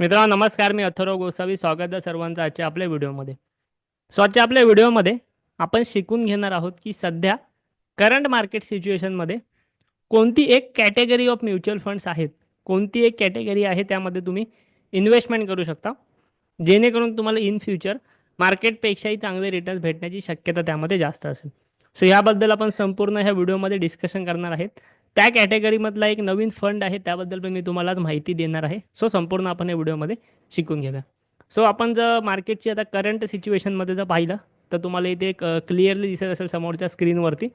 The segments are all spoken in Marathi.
मित्रांनो नमस्कार मी अथर्व गोसावी. स्वागत आहे सर्वांचं आजच्या आपल्या व्हिडिओमध्ये. सो आजच्या आपल्या व्हिडिओमध्ये आपण शिकून घेणार आहोत की सध्या करंट मार्केट सिच्युएशनमध्ये कोणती एक कॅटेगरी ऑफ म्युच्युअल फंड्स आहेत कोणती एक कॅटेगरी आहे त्यामध्ये तुम्ही इन्व्हेस्टमेंट करू शकता. जेणेकरून तुम्हाला इन फ्युचर मार्केटपेक्षाही चांगले रिटर्न्स भेटण्याची शक्यता त्यामध्ये जास्त असेल. सो याबद्दल आपण संपूर्ण ह्या व्हिडिओमध्ये डिस्कशन करणार आहेत. त्या कॅटेगरीमधला एक नवीन फंड आहे त्याबद्दल पण मी तुम्हाला माहिती देणार आहे. सो संपूर्ण आपण या व्हिडिओमध्ये शिकून घेऊया. सो आपण जर मार्केटची आता करंट सिच्युएशनमध्ये जर पाहिलं तर तुम्हाला इथे एक क्लिअरली दिसत असेल समोरच्या स्क्रीनवरती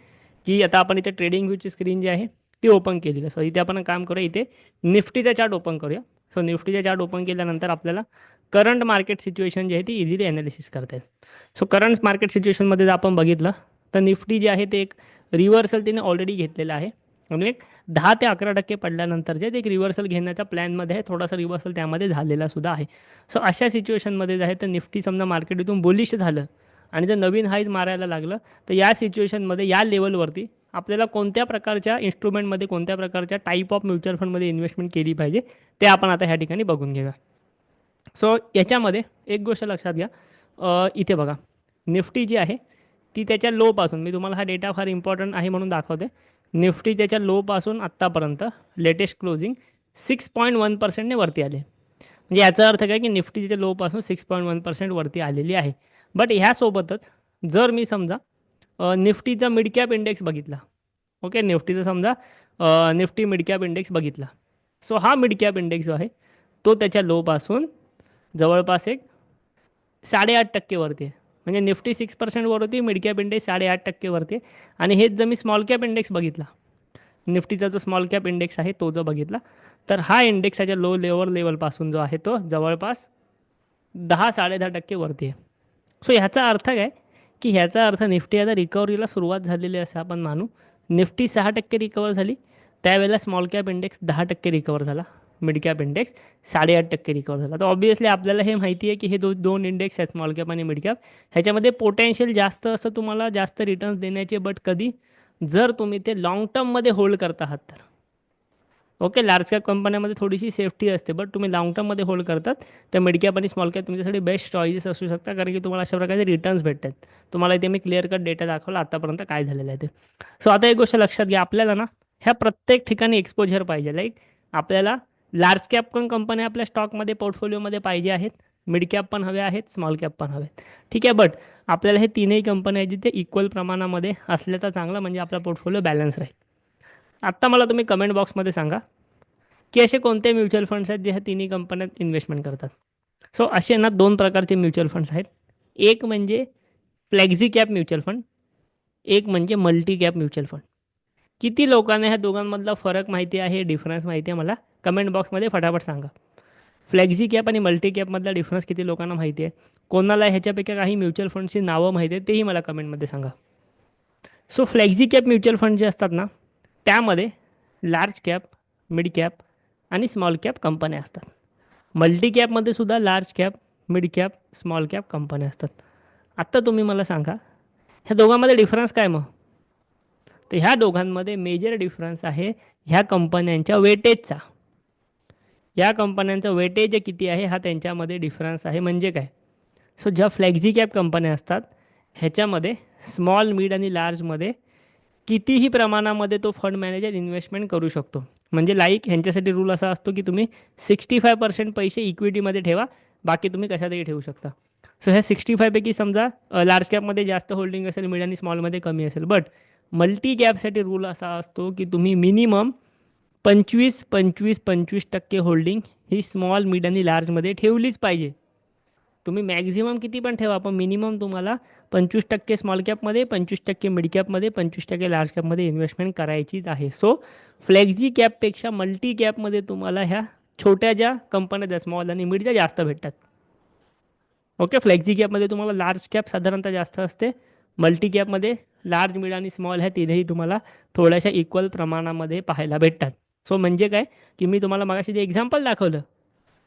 की आता आपण इथे ट्रेडिंग व्ह्यूची स्क्रीन जी आहे ती ओपन केली सो इथे आपण काम करूया इथे निफ्टीचा चार्ट ओपन करूया. सो निफ्टीचा चार्ट ओपन केल्यानंतर आपल्याला करंट मार्केट सिच्युएशन जी आहे ती इझिली ॲनालिसिस करता येईल. सो करंट मार्केट सिच्युएशनमध्ये जर आपण बघितलं तर निफ्टी जे आहे ते एक रिव्हर्सल तिने ऑलरेडी घेतलेलं आहे. म्हणजे एक दहा ते अकरा टक्के पडल्यानंतर जे एक रिव्हर्सल घेण्याच्या प्लॅनमध्ये आहे थोडासा रिव्हर्सल त्यामध्ये झालेला सुद्धा आहे. सो अशा सिच्युएशनमध्ये जे आहे तर निफ्टी समजा मार्केट इथून बोलिश झालं आणि जर नवीन हाईज मारायला लागलं तर या सिच्युएशनमध्ये या लेवलवरती आपल्याला कोणत्या प्रकारच्या इन्स्ट्रुमेंटमध्ये कोणत्या प्रकारच्या टाईप ऑफ म्युच्युअल फंडमध्ये इन्व्हेस्टमेंट केली पाहिजे ते आपण आता ह्या ठिकाणी बघून घेऊया. सो याच्यामध्ये एक गोष्ट लक्षात घ्या. इथे बघा. निफ्टी जी आहे ती त्याच्या लोपासून मी तुम्हाला हा डेटा फार इम्पॉर्टंट आहे म्हणून दाखवते. निफ्टी त्याच्या लोपासून आत्तापर्यंत latest closing six point one पर्सेंटने वरती आले म्हणजे याचा अर्थ काय की निफ्टी त्याच्या लोपासून सिक्स पॉईंट वन पर्सेंट वरती आलेली आहे. बट ह्यासोबतच जर मी समजा निफ्टीचा मिड कॅप इंडेक्स बघितला ओके निफ्टीचा समजा निफ्टी मिड कॅप इंडेक्स बघितला. सो हा मिड कॅप इंडेक्स जो आहे तो त्याच्या लोपासून जवळपास एक साडेआठ टक्के वरती आहे. म्हणजे निफ्टी सिक्स पर्सेंटवर होती मिड कॅप इंडेक्स साडेआठ टक्केवरती आणि हेच जर मी स्मॉल कॅप इंडेक्स बघितला निफ्टीचा जो स्मॉल कॅप इंडेक्स आहे तो जर बघितला तर हा इंडेक्साच्या लो लेवल लेवलपासून जो आहे तो जवळपास दहा साडेदहा टक्के वरती आहे. सो ह्याचा अर्थ काय? की ह्याचा अर्थ निफ्टी आता रिकव्हरीला सुरुवात झालेली असं आपण मानू. निफ्टी सहा टक्के रिकवर झाली त्यावेळेला स्मॉल कॅप इंडेक्स दहा टक्के रिकवर झाला. मिड कॅप इंडेक्स साडेआठ टक्के रिकवर झाला. तर ऑब्वियसली आपल्याला हे माहिती आहे की हे दो दोन इंडेक्स आहेत स्मॉल कॅप आणि मिड कॅप ह्याच्यामध्ये पोटेन्शियल जास्त असं तुम्हाला जास्त रिटर्न्स देण्याचे बट कधी? जर तुम्ही ते लाँग टर्ममध्ये होल्ड करत आहात तर. ओके लार्ज कॅप कंपन्यामध्ये थोडीशी सेफ्टी असते बट तुम्ही लाँग टर्ममध्ये होल्ड करतात तर मिड कॅप आणि स्मॉल कॅप तुमच्यासाठी बेस्ट चॉईसेस असू शकता कारण की तुम्हाला अशा प्रकारचे रिटर्न्स भेटतात. तुम्हाला इथे मी क्लिअर कट डेटा दाखवला आतापर्यंत काय झालेलं आहे ते. सो आता एक गोष्ट लक्षात घ्या आपल्याला ना ह्या प्रत्येक ठिकाणी एक्सपोजर पाहिजे. लाईक आपल्याला लार्ज कॅप पण कंपन्या आपल्या स्टॉकमध्ये पोर्टफोलिओमध्ये पाहिजे आहेत. मिड कॅप पण हवे आहेत स्मॉल कॅप पण हवे ठीक आहे बट आपल्याला हे तीनही कंपन्या आहेत जिथे इक्वल प्रमाणामध्ये असल्या तर चांगलं म्हणजे आपला पोर्टफोलिओ बॅलन्स राहील. आत्ता मला तुम्ही कमेंट बॉक्समध्ये सांगा की असे कोणते म्युच्युअल फंड्स आहेत जे ह्या तिन्ही कंपन्यात इन्व्हेस्टमेंट करतात? सो असे ना दोन प्रकारचे म्युच्युअल फंड्स आहेत. एक म्हणजे फ्लॅक्झी कॅप म्युच्युअल फंड एक म्हणजे मल्टी कॅप म्युच्युअल फंड किती लोकांना ह्या दोघांमधला फरक माहिती आहे डिफरन्स माहिती आहे मला? कमेंट बॉक्समध्ये फटाफट सांगा. फ्लेक्झी कॅप आणि मल्टी कॅपमधला डिफरन्स किती लोकांना माहिती आहे? कोणाला ह्याच्यापैकी काही म्युच्युअल फंडची नावं माहिती आहे तेही मला कमेंटमध्ये सांगा. So flexi cap mutual fund जे असतात ना त्यामध्ये लार्ज कॅप मिड कॅप आणि स्मॉल कॅप कंपन्या असतात. मल्टी कॅपमध्ये सुद्धा large cap mid cap small cap कंपन्या असतात. आत्ता तुम्ही मला सांगा ह्या दोघांमध्ये डिफरन्स काय मग? तर ह्या दोघांमध्ये मेजर डिफरन्स आहे ह्या कंपन्यांच्या वेटेजचा या कंपन्यांचं वेटेज किती आहे हा त्यांच्यामध्ये डिफरन्स आहे. म्हणजे काय? सो ज्या फ्लॅक्झी कॅप कंपन्या असतात ह्याच्यामध्ये स्मॉल मिड आणि लार्जमध्ये कितीही प्रमाणामध्ये तो फंड मॅनेजर इन्व्हेस्टमेंट करू शकतो. म्हणजे लाईक ह्यांच्यासाठी रूल असा असतो की तुम्ही सिक्स्टी फाय पर्सेंट पैसे इक्विटीमध्ये ठेवा बाकी तुम्ही कशातही ठेवू शकता. सो ह्या सिक्स्टी फायपैकी समजा लार्ज कॅपमध्ये जास्त होल्डिंग असेल मिड आणि स्मॉलमध्ये कमी असेल. बट मल्टी कॅपसाठी रूल असा असतो की तुम्ही मिनिमम पंचवीस पंचवीस पंचवीस टक्के होल्डिंग ही स्मॉल मिड आणि लार्जमध्ये ठेवलीच पाहिजे. तुम्ही मॅक्झिमम किती पण ठेवा पण मिनिमम तुम्हाला पंचवीस टक्के स्मॉल कॅपमध्ये पंचवीस टक्के मिड कॅपमध्ये पंचवीस टक्के लार्ज कॅपमध्ये इन्व्हेस्टमेंट करायचीच आहे. सो फ्लेक्झी कॅपपेक्षा मल्टी कॅपमध्ये तुम्हाला ह्या छोट्या ज्या कंपन्या ज्या स्मॉल आणि मिडच्या जास्त भेटतात. ओके फ्लेक्झी कॅपमध्ये तुम्हाला लार्ज कॅप साधारणतः जास्त असते. मल्टी कॅपमध्ये लार्ज मिड आणि स्मॉल ह्या तिन्ही तुम्हाला थोड्याशा इक्वल प्रमाणामध्ये पाहायला भेटतात. सो म्हणजे काय? की मी तुम्हाला मागाशी जे एक्झाम्पल दाखवलं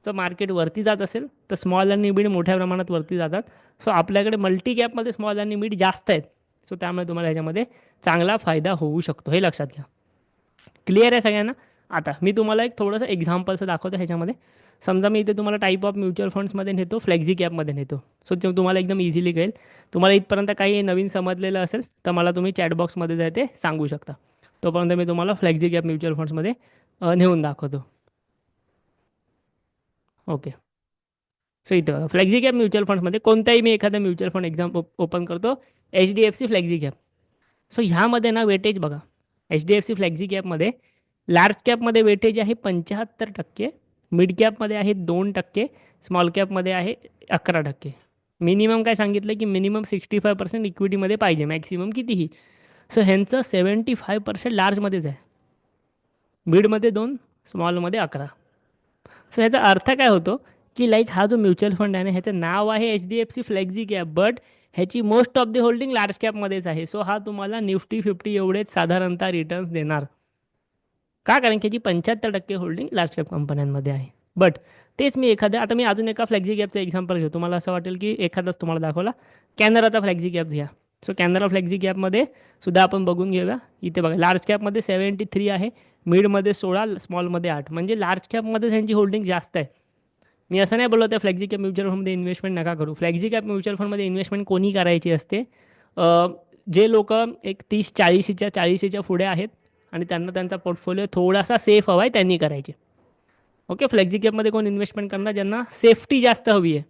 तर मार्केट वरती जात असेल तर स्मॉल आणि मिड मोठ्या प्रमाणात वरती जातात. सो आपल्याकडे मल्टी कॅपमध्ये स्मॉल आणि मिड जास्त आहेत. सो त्यामुळे तुम्हाला ह्याच्यामध्ये चांगला फायदा होऊ शकतो हे लक्षात घ्या. क्लिअर आहे सगळ्यांना? आता मी तुम्हाला एक थोडंसं एक्झाम्पलचं दाखवतो ह्याच्यामध्ये. समजा मी इथे तुम्हाला टाईप ऑफ म्युच्युअल फंड्समध्ये नेतो फ्लेक्झी कॅपमध्ये नेतो. सो ते तुम्हाला एकदम इझिली कळेल. तुम्हाला इथपर्यंत काही नवीन समजलेलं असेल तर मला तुम्ही चॅटबॉक्समध्ये जाय ते सांगू शकता. तोपर्यंत मी तुम्हाला फ्लेक्झी कॅप म्युच्युअल फंड्समध्ये नेऊन दाखवतो. ओके सो इथं बघा. फ्लेक्झी कॅप म्युच्युअल फंड्समध्ये कोणताही मी एखादा म्युच्युअल फंड एक्झाम ओपन करतो H D F C flexi cap so ह्यामध्ये ना वेटेज बघा. H D F C flexi कॅपमध्ये large कॅपमध्ये वेटेज आहे पंच्याहत्तर टक्के मिड कॅपमध्ये आहे दोन टक्के स्मॉल कॅपमध्ये आहे अकरा टक्के. मिनिमम काय सांगितलं की मिनिमम सिक्स्टी फाय पर्सेंट इक्विटीमध्ये पाहिजे मॅक्सिमम कितीही. सो ह्यांचं सेवन्टी फाय पर्सेंट लार्जमध्येच आहे. मिडमध्ये दोन स्मॉलमध्ये अकरा. सो ह्याचा अर्थ काय होतो की लाईक हा जो म्युच्युअल फंड आहे ना ह्याचं नाव आहे H D F C flexi cap but ह्याची most of the holding large कॅपमध्येच आहे. सो हा तुम्हाला निफ्टी फिफ्टी एवढेच साधारणतः रिटर्न्स देणार. का? कारण की याची पंच्याहत्तर टक्के होल्डिंग लार्ज कॅप कंपन्यांमध्ये आहे. बट तेच मी एखाद्या आता मी अजून एका फ्लॅक्झी गॅपचं एक्झाम्पल घेतो. तुम्हाला असं वाटेल की एखादाच तुम्हाला दाखवला. कॅनराचा फ्लॅक्झी कॅप घ्या. सो कॅनरा फ्लॅक्झी कॅपमध्ये सुद्धा आपण बघून घेऊया. इथे बघा लार्ज कॅपमध्ये सेवन्टी थ्री आहे. मिडमध्ये सोळा स्मॉलमध्ये आठ. म्हणजे लार्ज कॅपमध्ये त्यांची होल्डिंग जास्त आहे. मी असं नाही बोललो त्या फ्लॅक्झी कॅप म्युच्युअल फंडमध्ये इन्व्हेस्टमेंट नका करू. फ्लॅक्झी कॅप म्युच्युअल फंडमध्ये इन्व्हेस्टमेंट कोणी करायची असते? जे लोक एक तीस चाळीसीच्या चाळीसीच्या पुढे आहेत आणि त्यांना त्यांचा पोर्टफोलिओ थोडासा सेफ हवा आहे त्यांनी करायचे. ओके फ्लेक्झी कॅपमध्ये कोण इन्व्हेस्टमेंट करणार? ज्यांना सेफ्टी जास्त हवी आहे.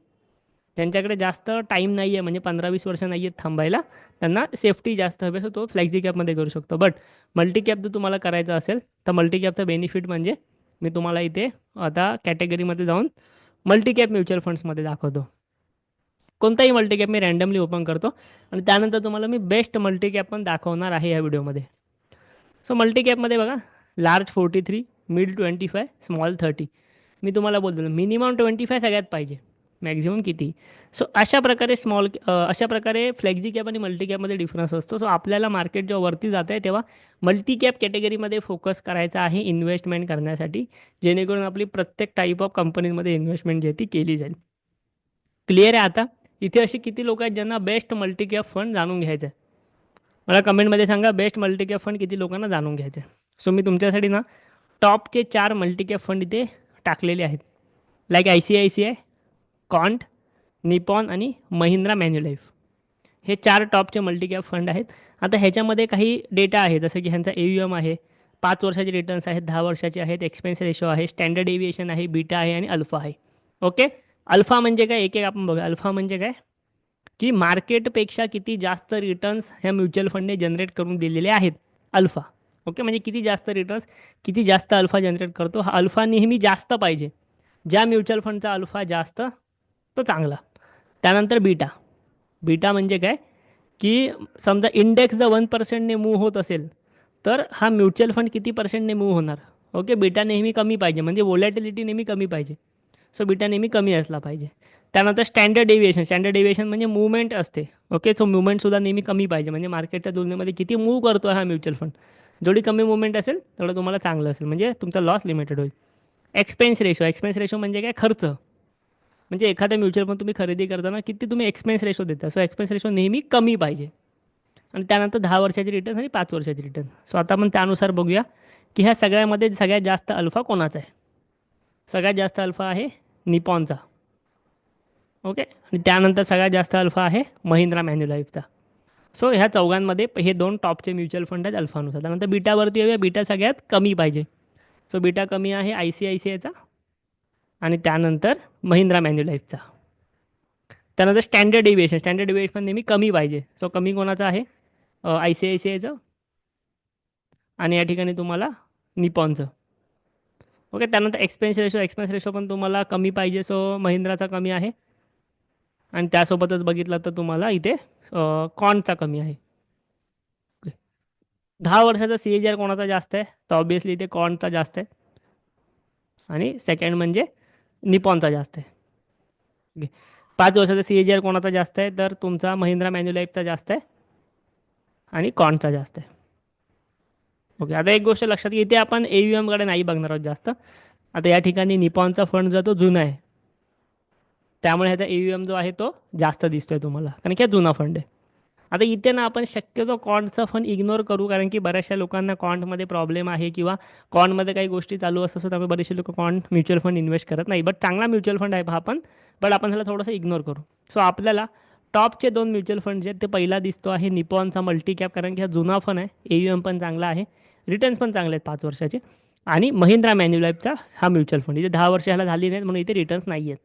त्यांच्याकडे जास्त टाईम नाही आहे म्हणजे पंधरा वीस वर्ष नाही आहेत थांबायला त्यांना सेफ्टी जास्त हवी. आहे, तो फ्लेक्झी कॅपमध्ये करू शकतो. बट मल्टी कॅप जर तुम्हाला करायचं असेल तर मल्टी कॅपचा बेनिफिट म्हणजे मी तुम्हाला इथे आता कॅटेगरीमध्ये जाऊन मल्टी कॅप म्युच्युअल फंड्समध्ये दाखवतो. कोणताही मल्टी कॅप मी रँडमली ओपन करतो. आणि त्यानंतर तुम्हाला मी बेस्ट मल्टी कॅप पण दाखवणार आहे या व्हिडिओमध्ये सो मल्टी कॅपमध्ये बघा large forty three mid twenty five small thirty मी तुम्हाला बोलतो मिनिमम ट्वेंटी फाय सगळ्यात पाहिजे. मॅक्झिमम किती? सो अशा प्रकारे स्मॉल अशा प्रकारे फ्लेक्झी कॅप आणि मल्टी कॅपमध्ये डिफरन्स असतो. सो आपल्याला मार्केट जेव्हा वरती जात आहे तेव्हा मल्टी कॅप कॅटेगरीमध्ये फोकस करायचा आहे इन्व्हेस्टमेंट करण्यासाठी जेणेकरून आपली प्रत्येक टाईप ऑफ कंपनीमध्ये इन्व्हेस्टमेंट जी आहे ती केली जाईल. क्लिअर आहे आता? इथे असे किती लोक आहेत ज्यांना बेस्ट मल्टी कॅप फंड जाणून घ्यायचं आहे. मला कमेंटमध्ये सांगा बेस्ट मल्टीकॅप फंड किती लोकांना जाणून घ्यायचं आहे सो मी तुमच्यासाठी ना टॉपचे चार मल्टीकॅप फंड इथे टाकलेले आहेत. Like I C I C I Quant Nippon आणि महिंद्रा मॅन्युलाईफ हे चार टॉपचे मल्टीकॅप फंड आहेत. आता ह्याच्यामध्ये काही डेटा आहे जसं की ह्यांचा ए यू एम आहे पाच वर्षाचे रिटर्न्स आहेत दहा वर्षाचे आहेत एक्सपेन्स रेशो आहे स्टँडर्ड एव्हिएशन आहे बीटा आहे आणि अल्फा आहे. ओके अल्फा म्हणजे काय? एक एक आपण बघा. अल्फा म्हणजे काय? की मार्केटपेक्षा किती जास्त रिटर्न्स ह्या म्युच्युअल फंडने जनरेट करून दिलेले आहेत अल्फा ओके म्हणजे किती जास्त रिटर्न्स किती जास्त अल्फा जनरेट करतो हा अल्फा नेहमी जास्त पाहिजे. ज्या म्युच्युअल फंडचा अल्फा जास्त तो चांगला. त्यानंतर बीटा बीटा म्हणजे काय? की समजा इंडेक्स जर वन पर्सेंटने मूव्ह होत असेल तर हा म्युच्युअल फंड किती पर्सेंटने मूव्ह होणार? ओके बीटा नेहमी कमी पाहिजे. म्हणजे वोलॅटिलिटी नेहमी कमी पाहिजे. सो बीटा नेहमी कमी असला पाहिजे. त्यानंतर स्टँडर्ड डेव्हिएशन स्टँडर्ड डेव्हिएशन म्हणजे मुवमेंट असते. ओके सो मुवमेंटसुद्धा नेहमी कमी पाहिजे. म्हणजे मार्केटच्या तुलनेमध्ये किती मूव्ह करतो हा म्युच्युअल फंड जेवढी कमी मुवमेंट असेल तेवढं तुम्हाला चांगलं असेल. म्हणजे तुमचा लॉस लिमिटेड होईल. एक्सपेन्स रेशो एक्सपेन्स रेशो म्हणजे काय? खर्च. म्हणजे एखाद्या म्युच्युअल फंड तुम्ही खरेदी करताना किती तुम्ही एक्सपेन्स रेशो देता. सो एक्सपेन्स रेशो नेहमी कमी पाहिजे. आणि त्यानंतर दहा वर्षाचे रिटर्न आणि पाच वर्षाचे रिटर्न सो आता आपण त्यानुसार बघूया की ह्या सगळ्यामध्ये सगळ्यात जास्त अल्फा कोणाचा आहे? सगळ्यात जास्त अल्फा आहे निपॉनचा. ओके? आणि त्यानंतर सगळ्यात जास्त अल्फा आहे महिंद्रा मॅन्युलाईफचा सो ह्या चौघांमध्ये हे दोन टॉपचे म्युच्युअल फंड आहेत अल्फानुसार त्यानंतर बीटावरती येऊया. बीटा सगळ्यात कमी पाहिजे. सो बीटा कमी आहे आय सी आय सी आयचा. आणि त्यानंतर महिंद्रा मॅन्युलाईफचा त्यानंतर स्टँडर्ड डिव्हिएशन. स्टँडर्ड डिव्हिएशन नेहमी कमी पाहिजे. सो कमी कोणाचा आहे? आय सी आय सी आयचं. आणि या ठिकाणी तुम्हाला निपॉनचं. ओके? त्यानंतर एक्सपेन्स रेशो एक्सपेन्स रेशो पण तुम्हाला कमी पाहिजे. सो महिंद्राचा कमी आहे. आणि त्यासोबतच बघितलं तर तुम्हाला इथे कॉनचा कमी आहे. ओके. दहा वर्षाचा सी ए जी आर कोणाचा जास्त आहे? तर ऑब्विसली इथे कॉनचा जास्त आहे. आणि सेकंड म्हणजे निपॉनचा जास्त आहे. ओके. पाच वर्षाचा सी ए जी आर कोणाचा जास्त आहे? तर तुमचा महिंद्रा मॅन्युलाईफचा जास्त आहे. आणि कॉनचा जास्त आहे. ओके. आता एक गोष्ट लक्षात घे इथे आपण ए व्ही एमकडे नाही बघणार आहोत जास्त. आता या ठिकाणी निपॉनचा फंड जो तो जुना आहे. त्यामुळे ह्याचा ए एम जो आहे तो जास्त दिसतोय तुम्हाला. कारण की हा जुना फंड आहे. आता इथे ना आपण शक्यतो कॉन्टचा फंड इग्नोर करू कारण की बऱ्याचशा लोकांना कॉन्टमध्ये प्रॉब्लेम आहे किंवा कॉन्टमध्ये काही गोष्टी चालू असतात so त्यामुळे बरेचसे लोक कॉन्ट म्युच्युअल फंड इन्व्हेस्ट करत नाही. बट चांगला म्युच्युअल फंड आहे हा पण बट आपण ह्याला थोडंसं इग्नोर करू. सो आपल्याला टॉपचे दोन म्युच्युअल फंड जे आहेत ते पहिला दिसतो आहे निपॉनचा मल्टी कॅप कारण की हा जुना फंड आहे. ए एम पण चांगला आहे. रिटर्न्स पण चांगले आहेत पाच वर्षाचे. आणि महिंद्रा मॅन्युलाईफचा हा म्युच्युअल फंड इथे दहा वर्ष ह्याला झाली नाहीत म्हणून इथे रिटर्न्स नाही आहेत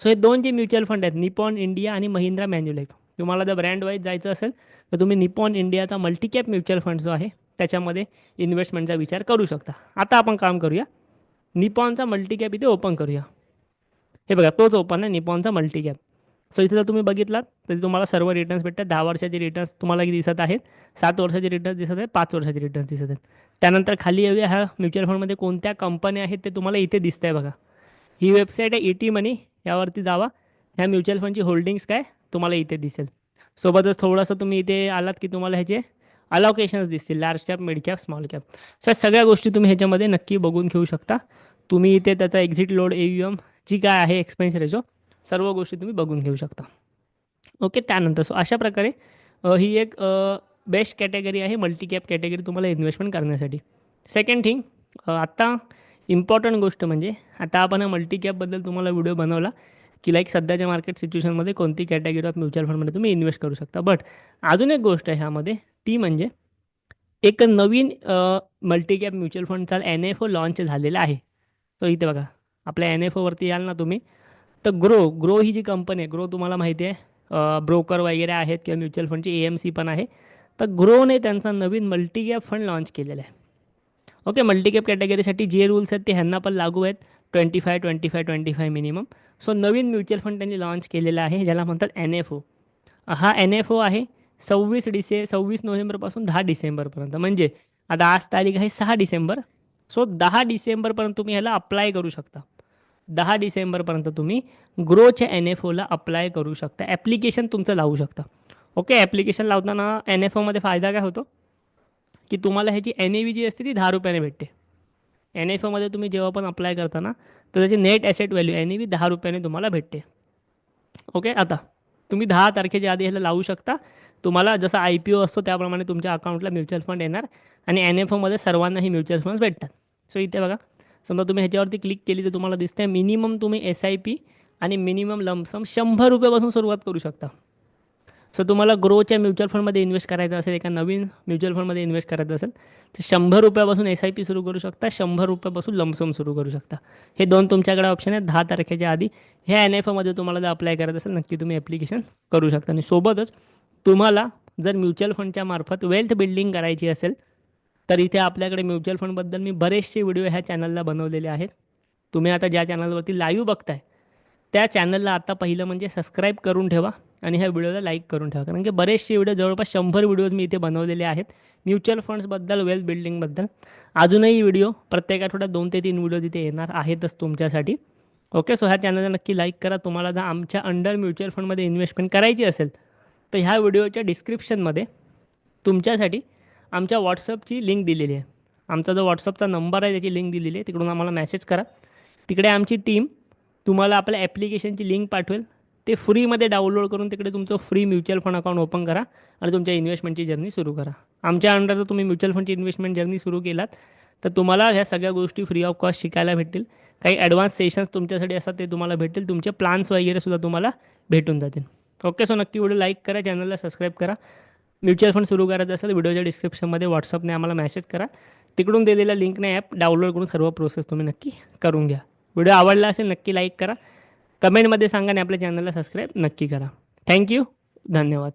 सो हे दोन जे म्युच्युअल फंड आहेत निपॉन इंडिया आणि महिंद्रा मॅन्युलाईफ तुम्हाला जर ब्रँड वाईज जायचं असेल तर तुम्ही निपॉन इंडियाचा मल्टीकॅप म्युच्युअल फंड जो आहे त्याच्यामध्ये इन्व्हेस्टमेंटचा विचार करू शकता. आता आपण काम करूया. निपॉनचा मल्टीकॅप इथे ओपन करूया. हे बघा तोच ओपन आहे निपॉनचा मल्टीकॅप सो इथे जर तुम्ही बघितलात तर तुम्हाला सर्व रिटर्न्स भेटतात. दहा वर्षाचे रिटर्न्स तुम्हाला दिसत आहेत. सात वर्षाचे रिटर्न्स दिसत आहेत पाच वर्षाचे रिटर्न्स दिसत आहेत. त्यानंतर खाली येऊया ह्या म्युच्युअल फंडमध्ये कोणत्या कंपन्या आहेत ते तुम्हाला इथे दिसत आहे बघा. ही वेबसाईट आहे टी मनी यावरती जावा. ह्या म्युच्युअल फंडची होल्डिंग्स काय तुम्हाला इथे दिसेल. सोबतच थोडंसं तुम्ही इथे आलात की तुम्हाला ह्याचे अलोकेशन्स दिसतील large cap mid cap small cap sir सगळ्या गोष्टी तुम्ही ह्याच्यामध्ये नक्की बघून घेऊ शकता. तुम्ही इथे त्याचा exit load A U M जी काय आहे एक्सपेन्स रेशो सर्व गोष्टी तुम्ही बघून घेऊ शकता. ओके त्यानंतर सो अशा प्रकारे ही एक बेस्ट कॅटेगरी आहे मल्टी कॅप कॅटेगरी तुम्हाला इन्व्हेस्टमेंट करण्यासाठी. सेकंड थिंग आत्ता इम्पॉर्टंट गोष्ट म्हणजे आता आपण हा मल्टीकॅपबद्दल तुम्हाला व्हिडिओ बनवला की लाईक सध्याच्या मार्केट सिच्युएशनमध्ये कोणती कॅटेगरी ऑफ म्युच्युअल फंडमध्ये तुम्ही इन्व्हेस्ट करू शकता. बट अजून एक गोष्ट आहे ह्यामध्ये ती म्हणजे एक नवीन मल्टी कॅप म्युच्युअल फंडचा एन एफ ओ लॉन्च झालेला आहे. तो इथे बघा आपल्या एन एफ ओवरती याल ना तुम्ही तर ग्रो ग्रो ही जी कंपनी आहे ग्रो तुम्हाला माहिती आहे ब्रोकर वगैरे आहेत किंवा म्युच्युअल फंडची ए एम सी पण आहे. तर ग्रोने त्यांचा नवीन मल्टी कॅप फंड लॉन्च केलेला आहे. ओके मल्टीकॅप कॅटेगरीसाठी जे रूल्स आहेत ते ह्यांना पण लागू आहेत. Twenty five twenty five twenty five minimum so नवीन म्युच्युअल फंड त्यांनी लॉन्च केलेला आहे ज्याला म्हणतात एन एफ ओ हा एन एफ ओ आहे सव्वीस डिसे सव्वीस नोव्हेंबरपासून दहा डिसेंबरपर्यंत म्हणजे आता आज तारीख आहे सहा डिसेंबर. सो दहा डिसेंबरपर्यंत तुम्ही ह्याला अप्लाय करू शकता. दहा डिसेंबरपर्यंत तुम्ही ग्रोच्या एन एफ ओला अप्लाय करू शकता. ॲप्लिकेशन तुमचं लावू शकता. ओके ॲप्लिकेशन लावताना एन एफ ओमध्ये फायदा काय होतो? की तुम्हाला ह्याची एन ए व्ही जी असते ती दहा रुपयाने भेटते. एन एफ ओमध्ये तुम्ही जेव्हा पण अप्लाय करताना तर त्याची net asset value N A V दहा रुपयाने तुम्हाला भेटते. ओके आता तुम्ही दहा तारखेच्या आधी ह्याला लावू शकता. तुम्हाला जसा आय पी ओ असतो त्याप्रमाणे तुमच्या अकाउंटला म्युच्युअल फंड येणार आणि एन एफ ओमध्ये सर्वांनाही म्युच्युअल फंड्स भेटतात. सो इथे बघा. समजा तुम्ही ह्याच्यावरती क्लिक केली तर तुम्हाला दिसते मिनिमम तुम्ही एस आय पी आणि मिनिमम लमसम शंभर रुपयापासून सुरुवात करू शकता. सो तुम्हाला ग्रोच्या म्युच्युअल फंडमध्ये इन्व्हेस्ट करायचं असेल एका नवीन म्युच्युअल फंडमध्ये इन्व्हेस्ट करायचं असेल तर शंभर रुपयापासून एस आय पी सुरू करू शकता शंभर रुपयापासून लमसम सुरू करू शकता. हे दोन तुमच्याकडे ऑप्शन आहेत. दहा तारखेच्या आधी ह्या एन एफ ओमध्ये तुम्हाला जर अप्लाय करायचं असेल नक्की तुम्ही ॲप्लिकेशन करू शकता. आणि सोबतच तुम्हाला जर म्युच्युअल फंडच्या मार्फत वेल्थ बिल्डिंग करायची असेल तर इथे आपल्याकडे म्युच्युअल फंडबद्दल मी बरेचसे व्हिडिओ ह्या चॅनलला बनवलेले आहेत. तुम्ही आता ज्या चॅनलवरती लाईव्ह बघताय त्या चॅनलला आता पहिलं म्हणजे सबस्क्राईब करून ठेवा आणि ह्या व्हिडिओला लाईक करून ठेवा. कारण की बरेचसे व्हिडिओ जवळपास शंभर व्हिडिओज मी इथे बनवलेले आहेत. म्युच्युअल फंड्सबद्दल वेल्थ बिल्डिंगबद्दल अजूनही व्हिडिओ प्रत्येक आठवड्यात दोन ते तीन व्हिडिओ इथे येणार आहेतच तुमच्यासाठी. ओके सो ह्या चॅनलला नक्की लाईक करा. तुम्हाला जर आमच्या अंडर म्युच्युअल फंडमध्ये इन्व्हेस्टमेंट करायची असेल तर ह्या व्हिडिओच्या डिस्क्रिप्शनमध्ये तुमच्यासाठी आमच्या व्हॉट्सअपची लिंक दिलेली आहे. आमचा जो व्हॉट्सअपचा नंबर आहे त्याची लिंक दिलेली आहे. तिकडून आम्हाला मेसेज करा. तिकडे आमची टीम तुम्हाला आपल्या ॲप्लिकेशनची लिंक पाठवेल. ते फ्रीमध्ये डाउनलोड करून तिकडे तुमचं free mutual fund account open करा आणि तुमच्या इन्व्हेस्टमेंटची जर्नी सुरू करा. आमच्या अंडर जर तुम्ही म्युच्युअल फंडची इन्व्हेस्टमेंट जर्नी सुरू केलात तर तुम्हाला ह्या सगळ्या गोष्टी फ्री ऑफ कॉस्ट शिकायला भेटतील. काही ॲडव्हान्स सेशन्स तुमच्यासाठी असतात ते तुम्हाला भेटतील. तुमचे प्लान्स वगैरे सुद्धा तुम्हाला भेटून जातील. ओके सो नक्की व्हिडिओ लाईक करा चॅनलला सबस्क्राईब करा. म्युच्युअल फंड सुरू करायचं असेल व्हिडिओच्या डिस्क्रिप्शनमध्ये व्हॉट्सअपने आम्हाला मेसेज करा. तिकडून दिलेल्या लिंकने ॲप डाउनलोड करून सर्व प्रोसेस तुम्ही नक्की करून घ्या. व्हिडिओ आवडला असेल नक्की लाईक करा. कमेंटमध्ये सांगा आणि आपल्या चॅनलला सबस्क्राईब नक्की करा. थँक्यू धन्यवाद.